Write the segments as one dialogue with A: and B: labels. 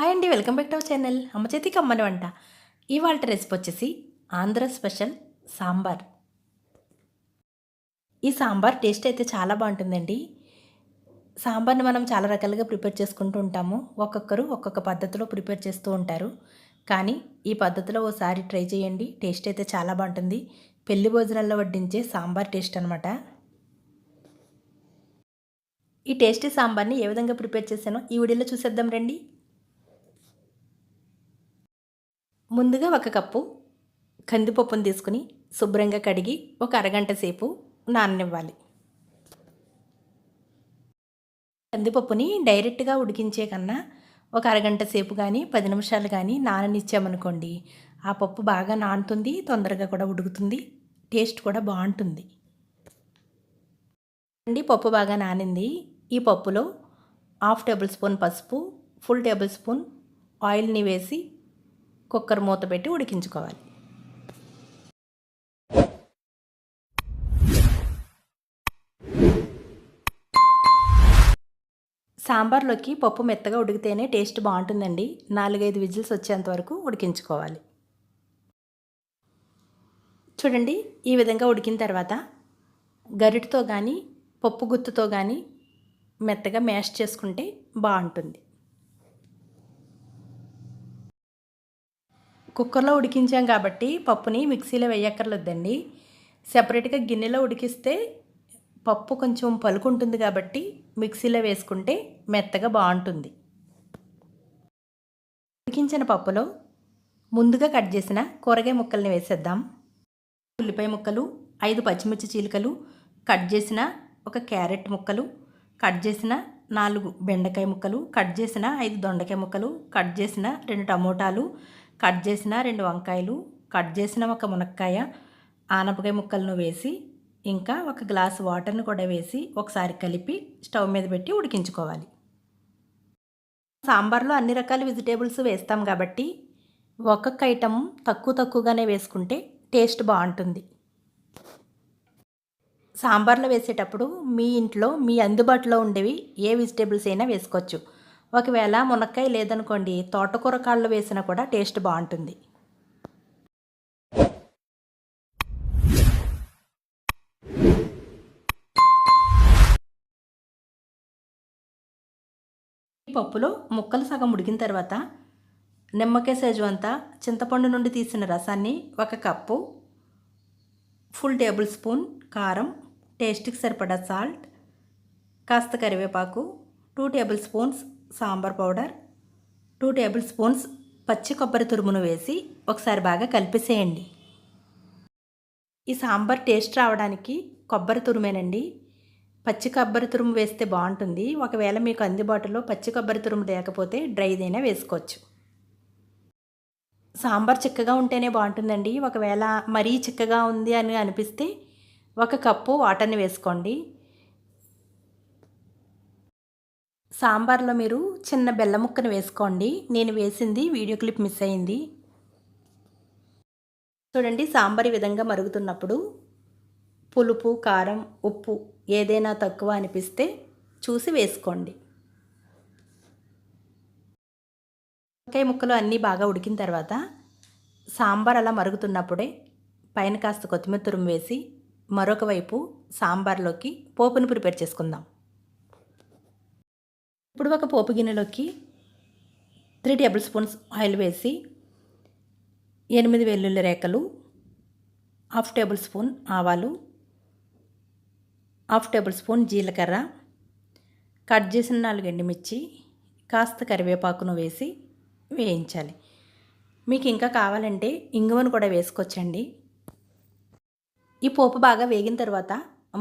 A: Hi అండి welcome back to our channel. అమ్మ చేతికి అమ్మని వంట. ఇవాళ రెసిపీ వచ్చేసి ఆంధ్ర స్పెషల్ సాంబార్. ఈ సాంబార్ టేస్ట్ అయితే చాలా బాగుంటుందండి. సాంబార్ని మనం చాలా రకాలుగా ప్రిపేర్ చేసుకుంటూ ఉంటాము. ఒక్కొక్కరు ఒక్కొక్క పద్ధతిలో ప్రిపేర్ చేస్తూ ఉంటారు. కానీ ఈ పద్ధతిలో ఓసారి ట్రై చేయండి టేస్ట్ అయితే చాలా బాగుంటుంది. పెళ్ళి భోజనాల్లో వడ్డించే సాంబార్ టేస్ట్ అనమాట ఈ టేస్టీ సాంబార్ని ఏ విధంగా ప్రిపేర్ చేశానో ఈ వీడియోలో చూసేద్దాం రండి. ముందుగా ఒక కప్పు కందిపప్పును తీసుకుని శుభ్రంగా కడిగి ఒక అరగంట సేపు నాననివ్వాలి. కందిపప్పుని డైరెక్ట్గా ఉడికించే కన్నా ఒక అరగంట సేపు కానీ పది నిమిషాలు కానీ నాననిచ్చామనుకోండి ఆ పప్పు బాగా నానుతుంది తొందరగా కూడా ఉడుకుతుంది టేస్ట్ కూడా బాగుంటుంది. అండి పప్పు బాగా నానింది. ఈ పప్పులో హాఫ్ టేబుల్ స్పూన్ పసుపు ఫుల్ టేబుల్ స్పూన్ ఆయిల్ని వేసి కుక్కర్ మూత పెట్టి ఉడికించుకోవాలి. సాంబార్లోకి పప్పు మెత్తగా ఉడికితేనే టేస్ట్ బాగుంటుందండి. నాలుగైదు విజిల్స్ వచ్చేంత వరకు ఉడికించుకోవాలి. చూడండి ఈ విధంగా ఉడికిన తర్వాత గరిటతో కానీ పప్పు గుత్తుతో కానీ మెత్తగా మ్యాష్ చేసుకుంటే బాగుంటుంది. కుక్కర్లో ఉడికించాం కాబట్టి పప్పుని మిక్సీలో వేయక్కర్లేదండి. సపరేట్గా గిన్నెలో ఉడికిస్తే పప్పు కొంచెం పలుకుంటుంది కాబట్టి మిక్సీలో వేసుకుంటే మెత్తగా బాగుంటుంది. ఉడికించిన పప్పులో ముందుగా కట్ చేసిన కూరగాయ ముక్కల్ని వేసేద్దాం. ఉల్లిపాయ ముక్కలు ఐదు పచ్చిమిర్చి చీలికలు కట్ చేసిన ఒక క్యారెట్ ముక్కలు కట్ చేసిన నాలుగు బెండకాయ ముక్కలు కట్ చేసిన ఐదు దొండకాయ ముక్కలు కట్ చేసిన రెండు టమోటాలు కట్ చేసిన రెండు వంకాయలు కట్ చేసిన ఒక మునక్కాయ ఆనపకాయ ముక్కలను వేసి ఇంకా ఒక గ్లాస్ వాటర్ని కూడా వేసి ఒకసారి కలిపి స్టవ్ మీద పెట్టి ఉడికించుకోవాలి. సాంబార్లో అన్ని రకాల వెజిటేబుల్స్ వేస్తాం కాబట్టి ఒక్కొక్క ఐటమ్ తక్కువ తక్కువగానే వేసుకుంటే టేస్ట్ బాగుంటుంది. సాంబార్లో వేసేటప్పుడు మీ ఇంట్లో మీ అందుబాటులో ఉండేవి ఏ వెజిటేబుల్స్ అయినా వేసుకోవచ్చు. ఒకవేళ మునక్కాయ లేదనుకోండి తోటకూర కాళ్ళు వేసినా కూడా టేస్ట్ బాగుంటుంది. ఈ పప్పులో ముక్కలు సగం ఉడికిన తర్వాత నిమ్మకాయ సైజు అంతా చింతపండు నుండి తీసిన రసాన్ని ఒక కప్పు ఫుల్ టేబుల్ స్పూన్ కారం టేస్ట్కి సరిపడా సాల్ట్ కాస్త కరివేపాకు two tablespoons sambar powder two tablespoons పచ్చి కొబ్బరి తురుమును వేసి ఒకసారి బాగా కలిపేసేయండి. ఈ సాంబార్ టేస్ట్ రావడానికి కొబ్బరి తురుమేనండి. పచ్చి కొబ్బరి తురుము వేస్తే బాగుంటుంది. ఒకవేళ మీకు అందుబాటులో పచ్చి కొబ్బరి తురుము లేకపోతే డ్రైదైనా వేసుకోవచ్చు. సాంబార్ చిక్కగా ఉంటేనే బాగుంటుందండి. ఒకవేళ మరీ చిక్కగా ఉంది అని అనిపిస్తే ఒక కప్పు వాటర్ని వేసుకోండి. సాంబార్లో మీరు చిన్న బెల్లం ముక్కను వేసుకోండి. నేను వేసింది వీడియో క్లిప్ మిస్ అయింది. చూడండి సాంబార్ ఈ విధంగా మరుగుతున్నప్పుడు పులుపు కారం ఉప్పు ఏదైనా తక్కువ అనిపిస్తే చూసి వేసుకోండి. వంకాయ ముక్కలు అన్నీ బాగా ఉడికిన తర్వాత సాంబార్ అలా మరుగుతున్నప్పుడే పైన కాస్త కొత్తిమీర తురుము వేసి మరొక వైపు సాంబార్లోకి పోపును ప్రిపేర్ చేసుకుందాం. ఇప్పుడు ఒక పోపు గిన్నెలోకి త్రీ టేబుల్ స్పూన్స్ ఆయిల్ వేసి ఎనిమిది వెల్లుల్లి రేఖలు హాఫ్ టేబుల్ స్పూన్ ఆవాలు హాఫ్ టేబుల్ స్పూన్ జీలకర్ర కట్ చేసిన నాలుగు ఎండుమిర్చి కాస్త కరివేపాకును వేసి వేయించాలి. మీకు ఇంకా కావాలంటే ఇంగువను కూడా వేసుకోవచ్చండి. ఈ పోపు బాగా వేగిన తర్వాత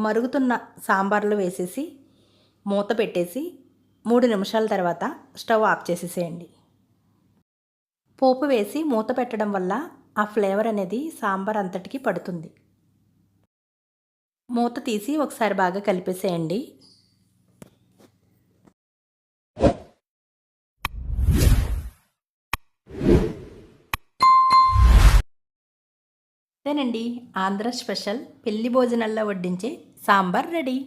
A: మరుగుతున్న సాంబార్లో వేసేసి మూత పెట్టేసి మూడు నిమిషాల తర్వాత స్టవ్ ఆఫ్ చేసేసేయండి. పోపు వేసి మూత పెట్టడం వల్ల ఆ ఫ్లేవర్ అనేది సాంబార్ అంతటికి పడుతుంది. మూత తీసి ఒకసారి బాగా కలిపేసేయండి. అంతేనండి ఆంధ్ర స్పెషల్ పెళ్ళి భోజనాల్లో వడ్డించే సాంబార్ రెడీ.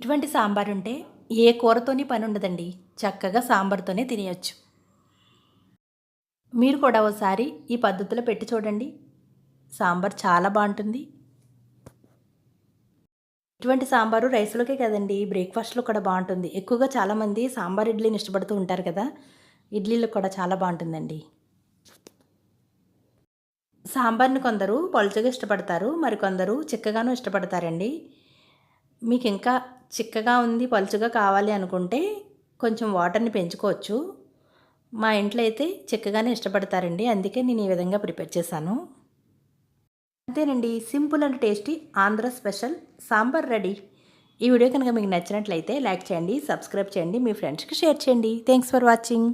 A: ఇటువంటి సాంబార్ ఉంటే ఏ కూరతోని పని ఉండదండి చక్కగా సాంబార్తోనే తినేయచ్చు. మీరు కూడా ఒకసారి ఈ పద్ధతిలో పెట్టి చూడండి. సాంబార్ చాలా బాగుంటుంది ఇటువంటి సాంబారు రైస్లోకే కదండి. బ్రేక్ఫాస్ట్లో కూడా బాగుంటుంది ఎక్కువగా చాలామంది సాంబార్ ఇడ్లీని ఇష్టపడుతూ ఉంటారు కదా. ఇడ్లీలో కూడా చాలా బాగుంటుందండి సాంబార్ని కొందరు పలుచగా ఇష్టపడతారు. మరికొందరు చిక్కగాను ఇష్టపడతారండి. మీకు ఇంకా చిక్కగా ఉంది పలుచగా కావాలి అనుకుంటే కొంచెం వాటర్ని పెంచుకోవచ్చు. మా ఇంట్లో అయితే చిక్కగానే ఇష్టపడతారండి. అందుకే నేను ఈ విధంగా ప్రిపేర్ చేశాను. అంతేనండి simple and tasty Andhra special sambar ready. ఈ వీడియో కనుక మీకు నచ్చినట్లయితే లైక్ చేయండి సబ్స్క్రైబ్ చేయండి మీ ఫ్రెండ్స్కి షేర్ చేయండి. Thanks for watching.